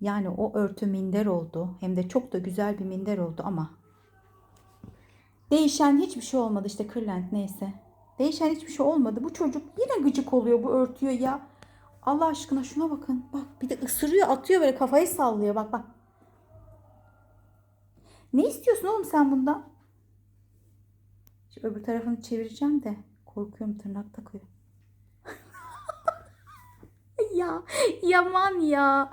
Yani o örtü minder oldu. Hem de çok da güzel bir minder oldu ama değişen hiçbir şey olmadı işte kırlent neyse. Değişen hiçbir şey olmadı. Bu çocuk yine gıcık oluyor bu örtüye ya. Allah aşkına şuna bakın. Bak bir de ısırıyor atıyor böyle kafayı sallıyor bak bak. Ne istiyorsun oğlum sen bundan? Şu öbür tarafını çevireceğim de korkuyorum tırnak takıyor. ya yaman ya.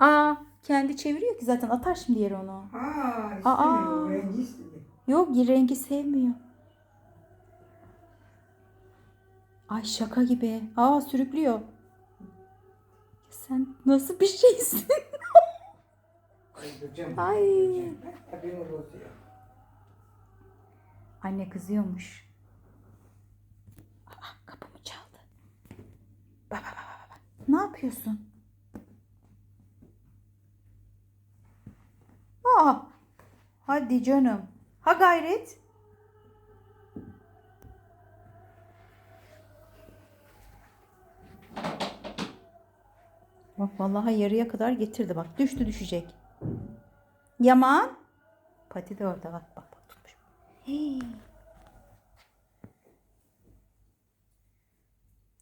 Aa kendi çeviriyor ki zaten atar şimdi yere onu. Aa, Aa. istemiyor. Rengi istedi. Yok rengi sevmiyor. Ay şaka gibi. Aa sürüklüyor. Sen nasıl bir şeysin? Ay. Anne kızıyormuş. Aa, kapımı çaldı. Bak bak, bak. Ne yapıyorsun? Aa, hadi canım. Ha gayret. Bak vallahi yarıya kadar getirdi bak. Düştü düşecek. Yaman. Pati de orada bak bak bak tutmuş. Hey.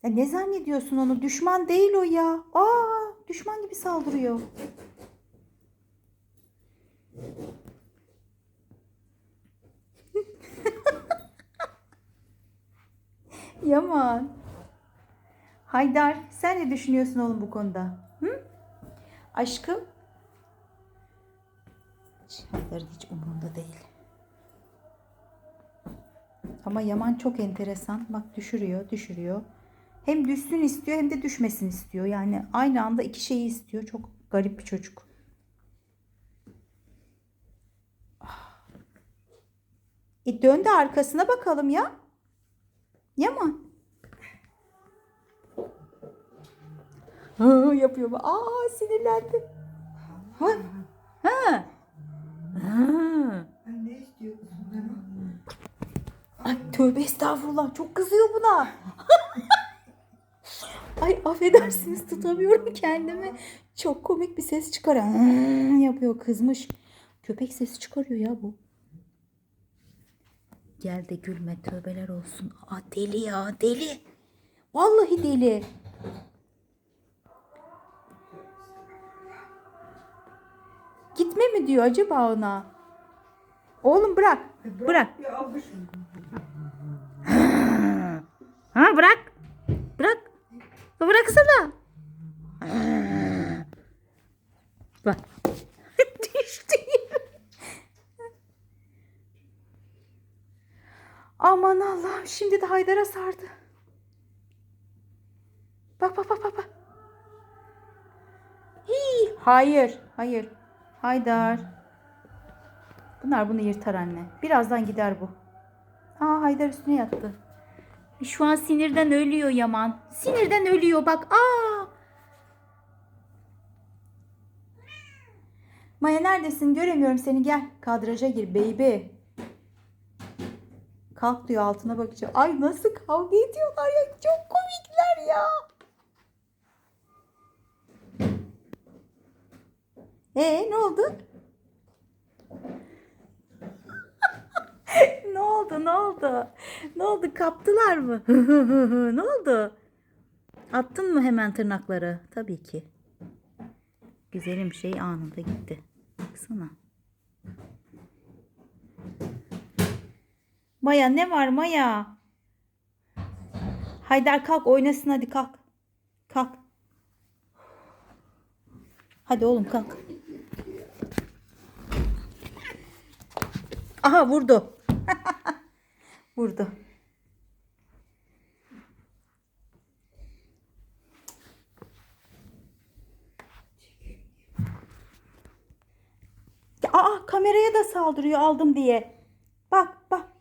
Ya ne zannediyorsun onu? Düşman değil o ya. Aa, düşman gibi saldırıyor. Yaman. Haydar, sen ne düşünüyorsun oğlum bu konuda? Hı? Aşkım? Haydar'ın hiç umurunda değil. Ama Yaman çok enteresan. Bak düşürüyor, düşürüyor. Hem düşsün istiyor hem de düşmesin istiyor. Yani aynı anda iki şeyi istiyor. Çok garip bir çocuk. Ah. E dön arkasına bakalım ya. Yaman. Yapıyor. bu. Aa sinirlendi. Ha. Ha. Ha. Ne istiyorsun? Ay tövbe estağfurullah çok kızıyor buna. Ay affedersiniz tutamıyorum kendimi. Çok komik bir ses çıkarıyor. Hmm, yapıyor kızmış. Köpek sesi çıkarıyor ya bu. Gel de gülme tövbeler olsun. Aa deli ya deli. Vallahi deli. Gitme mi diyor acaba ona? Oğlum bırak. Bırak. Ha bırak. Bırak. Bıraksana. Bak. Düştü. Aman Allah'ım şimdi de Haydar'a sardı. Bak bak bak bak. bak. Hii, hayır, hayır. Haydar. Bunlar bunu yırtar anne. Birazdan gider bu. Aa Haydar üstüne yattı. Şu an sinirden ölüyor Yaman. Sinirden ölüyor bak. Aa! Maya neredesin? Göremiyorum seni. Gel. Kadraja gir baby. Kalk diyor altına bakacağım. Ay nasıl kavga ediyorlar ya. Çok komikler ya. Ee ne oldu? ne oldu ne oldu? Ne oldu kaptılar mı? ne oldu? Attın mı hemen tırnakları? Tabii ki. Güzelim şey anında gitti. Baksana. Maya ne var Maya? Haydar kalk oynasın hadi kalk. Kalk. Hadi oğlum kalk. Aha vurdu. Vurdu. Aa kameraya da saldırıyor aldım diye. Bak bak.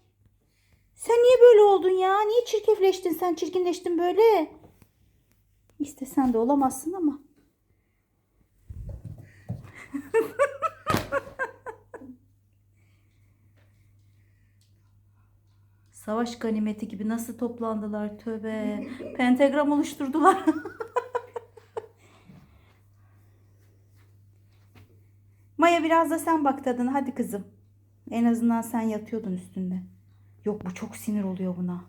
Sen niye böyle oldun ya? Niye çirkefleştin sen? Çirkinleştin böyle. İstesen de olamazsın ama. Savaş ganimeti gibi nasıl toplandılar tövbe. Pentagram oluşturdular. Maya biraz da sen bak tadına hadi kızım. En azından sen yatıyordun üstünde. Yok bu çok sinir oluyor buna.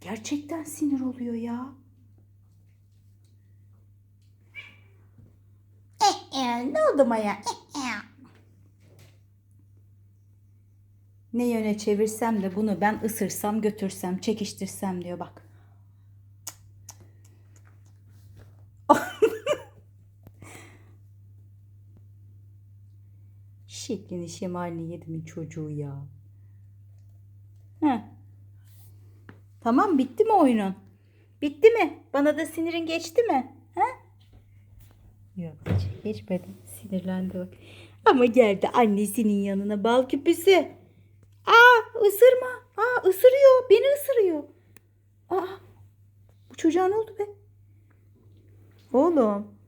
Gerçekten sinir oluyor ya. Eh, eh, ne oldu Maya? Eh. Ne yöne çevirsem de bunu ben ısırsam götürsem çekiştirsem diyor bak. Şeklini şemalini yedimin çocuğu ya. Heh. Tamam bitti mi oyunun? Bitti mi? Bana da sinirin geçti mi? Ha? Yok hiç geçmedi. Sinirlendi bak. Ama geldi annesinin yanına bal küpüsü. Aa ısırma. Aa ısırıyor. Beni ısırıyor. Aa bu çocuğa ne oldu be? Oğlum